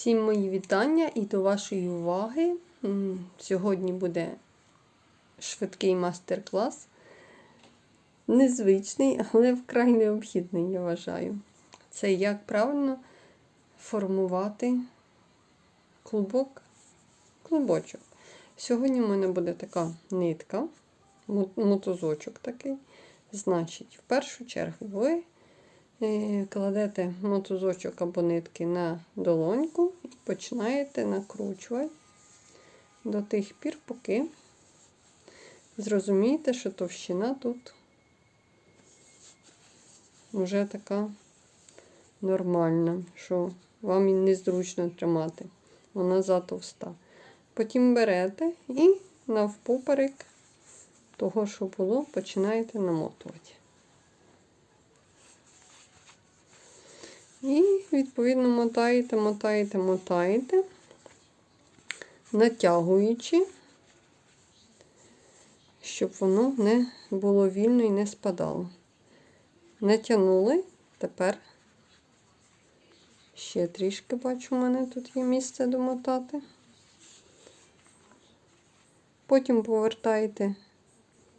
Всім мої вітання і до вашої уваги. Сьогодні буде швидкий мастер-клас. Незвичний, але вкрай необхідний, я вважаю. Це як правильно формувати клубок, клубочок. Сьогодні в мене буде така нитка, мотузочок такий. Значить, в першу чергу ви кладете мотузочок або нитки на долоньку і починаєте накручувати до тих пір, поки зрозумієте, що товщина тут вже така нормальна, що вам і незручно тримати. Вона затовста. Потім берете і навпоперек того, що було, починаєте намотувати. І, відповідно, мотаєте, мотаєте, мотаєте, натягуючи, щоб воно не було вільно і не спадало. Натягнули, тепер ще трішки бачу, у мене тут є місце домотати. Потім повертаєте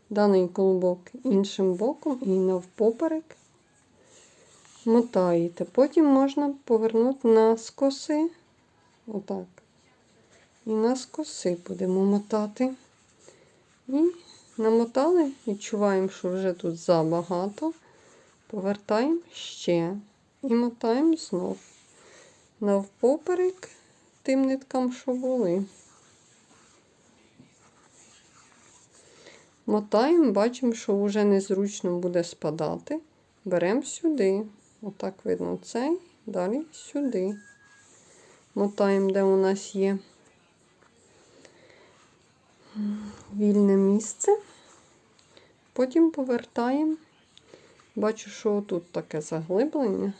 даний колобок іншим боком і навпоперек мотаєте. Потім можна повернути на скоси. Отак. І на скоси будемо мотати. І намотали, відчуваємо, що вже тут забагато. Повертаємо ще і мотаємо знов. Навпоперек тим ниткам, що були. Мотаємо, бачимо, що вже незручно буде спадати. Беремо сюди. Отак видно цей, далі сюди. Мотаємо, де у нас є вільне місце. Потім повертаємо. Бачу, що тут таке заглиблення.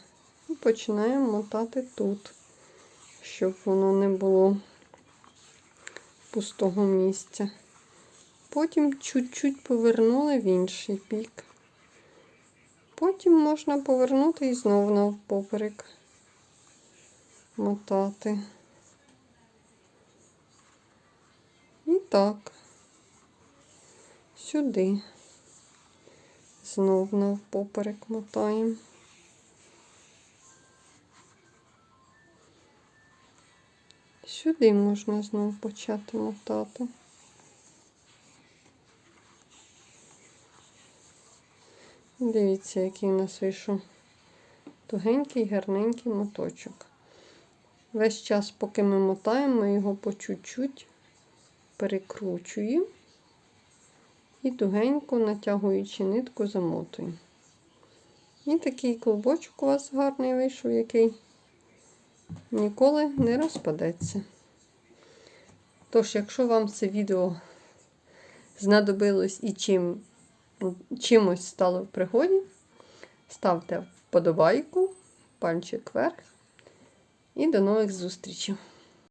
І починаємо мотати тут, щоб воно не було пустого місця. Потім чуть-чуть повернули в інший бік. Потім можна повернути і знову навпоперек мотати. І так, сюди. Знов навпоперек мотаємо. Сюди можна знову почати мотати. Дивіться, який у нас вийшов тугенький, гарненький моточок. Весь час, поки ми мотаємо, ми його по чуть-чуть перекручуємо і тугенько, натягуючи нитку, замотуємо. І такий клубочок у вас гарний вийшов, який ніколи не розпадеться. Тож, якщо вам це відео знадобилось і чим чимось стало в пригоді, ставте вподобайку, пальчик вверх і до нових зустрічей!